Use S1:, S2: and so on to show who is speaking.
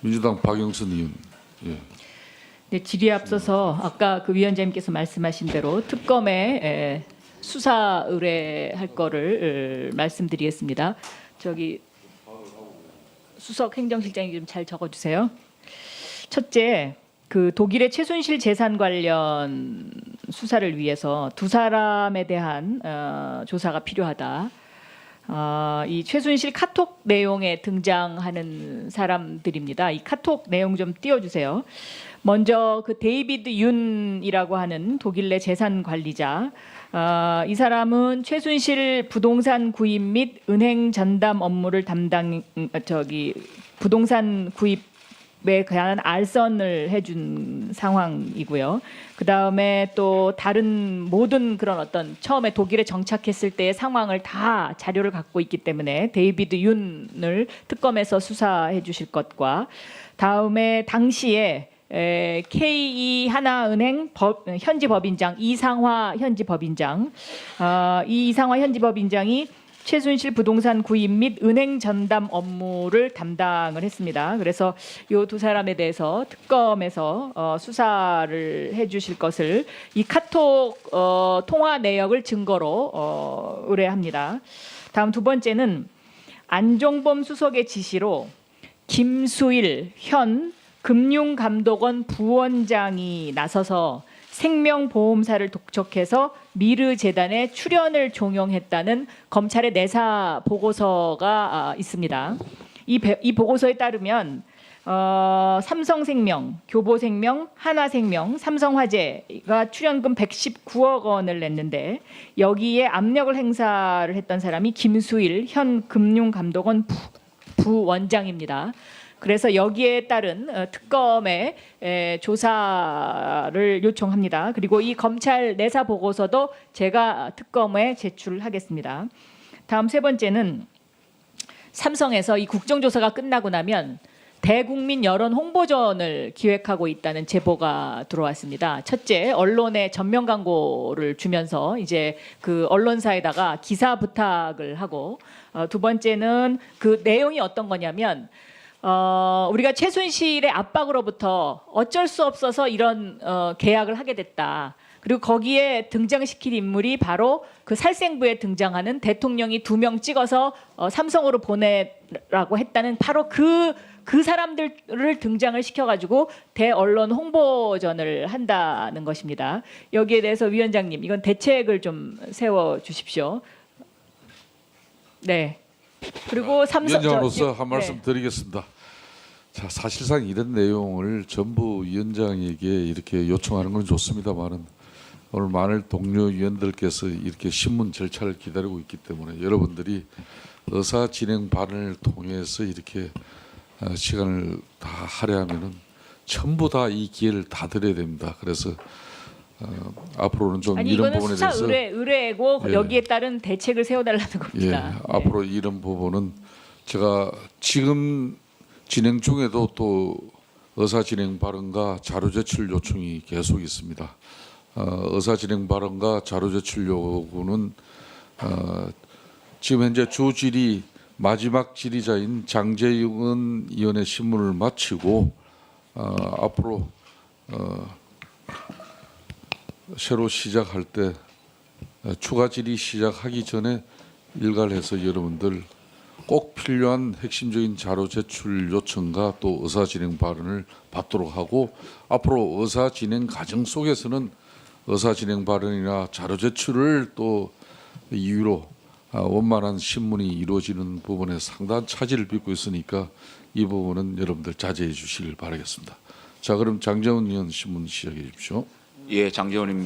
S1: 민주당 박영선 의원. 예.
S2: 네, 질의에 앞서서 아까 그 위원장님께서 말씀하신 대로 특검에 에, 수사 의뢰할 거를 에, 말씀드리겠습니다. 저기 수석 행정실장이 좀 잘 적어주세요. 첫째, 그 독일의 최순실 재산 관련 수사를 위해서 두 사람에 대한 어, 조사가 필요하다. 어, 이 최순실 카톡 내용에 등장하는 사람들입니다. 이 카톡 내용 좀 띄워주세요. 먼저 그 데이비드 윤이라고 하는 독일 내 재산 관리자. 어, 이 사람은 최순실 부동산 구입 및 은행 전담 업무를 담당 음, 저기 부동산 구입 에 관한 알선을 해준 상황이고요. 그 다음에 또 다른 모든 그런 어떤 처음에 독일에 정착했을 때의 상황을 다 자료를 갖고 있기 때문에 데이비드 윤을 특검에서 수사해 주실 것과 다음에 당시에 에, K2 하나은행 법, 현지 법인장 이상화 현지 법인장 어, 이 이상화 현지 법인장이 최순실 부동산 구입 및 은행 전담 업무를 담당을 했습니다. 그래서 이 두 사람에 대해서 특검에서 어, 수사를 해주실 것을 이 카톡 어, 통화 내역을 증거로 어, 의뢰합니다. 다음 두 번째는 안종범 수석의 지시로 김수일 현 금융감독원 부원장이 나서서 생명보험사를 독촉해서 미르 재단에 출연을 종용했다는 검찰의 내사 보고서가 아, 있습니다. 이, 배- 이 보고서에 따르면 어, 삼성생명, 교보생명, 하나생명, 삼성화재가 출연금 119억 원을 냈는데 여기에 압력을 행사를 했던 사람이 김수일 현 금융감독원 부, 부원장입니다. 그래서 여기에 따른 어, 특검의 에, 조사를 요청합니다. 그리고 이 검찰 내사 보고서도 제가 특검에 제출하겠습니다. 다음 세 번째는 삼성에서 이 국정조사가 끝나고 나면 대국민 여론 홍보전을 기획하고 있다는 제보가 들어왔습니다. 첫째, 언론에 전면 광고를 주면서 이제 그 언론사에다가 기사 부탁을 하고 어, 두 번째는 그 내용이 어떤 거냐면 어, 우리가 최순실의 압박으로부터 어쩔 수 없어서 이런 어, 계약을 하게 됐다. 그리고 거기에 등장시킬 인물이 바로 그 살생부에 등장하는 대통령이 두 명 찍어서 어, 삼성으로 보내라고 했다는 바로 그, 그 사람들을 등장을 시켜가지고 대언론 홍보전을 한다는 것입니다. 여기에 대해서 위원장님, 이건 대책을 좀 세워 주십시오. 네. 그리고 삼성 저-
S1: 위원장으로서 한
S2: 네.
S1: 말씀 드리겠습니다. 자, 사실상 이런 내용을 전부 위원장에게 이렇게 요청하는 건 좋습니다만은 오늘 많은 동료 위원들께서 이렇게 신문 절차를 기다리고 있기 때문에 여러분들이 의사 진행 발언을 통해서 이렇게 어, 시간을 다 할애하면은 전부 다 이 기회를 다 드려야 됩니다. 그래서 어, 앞으로는 좀
S2: 아니
S1: 이런
S2: 이거는
S1: 부분에
S2: 수사
S1: 대해서
S2: 의뢰 의뢰고
S1: 예.
S2: 여기에 따른 대책을 세워달라는
S1: 예,
S2: 겁니다. 네.
S1: 앞으로 이런 부분은 제가 지금 진행 중에도 또 의사 진행 발언과 자료 제출 요청이 계속 있습니다. 어, 의사 진행 발언과 자료 제출 요구는 어, 지금 현재 주질이 마지막 질의자인 장재윤 의원의 신문을 마치고 어, 앞으로 어, 새로 시작할 때 어, 추가 질의 시작하기 전에 일괄해서 여러분들 꼭 필요한 핵심적인 자료 제출 요청과 또 의사 진행 발언을 받도록 하고 앞으로 의사 진행 과정 속에서는 의사 진행 발언이나 자료 제출을 또 이유로 아, 원만한 신문이 이루어지는 부분에 상당한 차질을 빚고 있으니까 이 부분은 여러분들 자제해 주시길 바라겠습니다. 자 그럼 장재훈 의원 신문 시작해 주십시오.
S3: 예, 장재원입니다.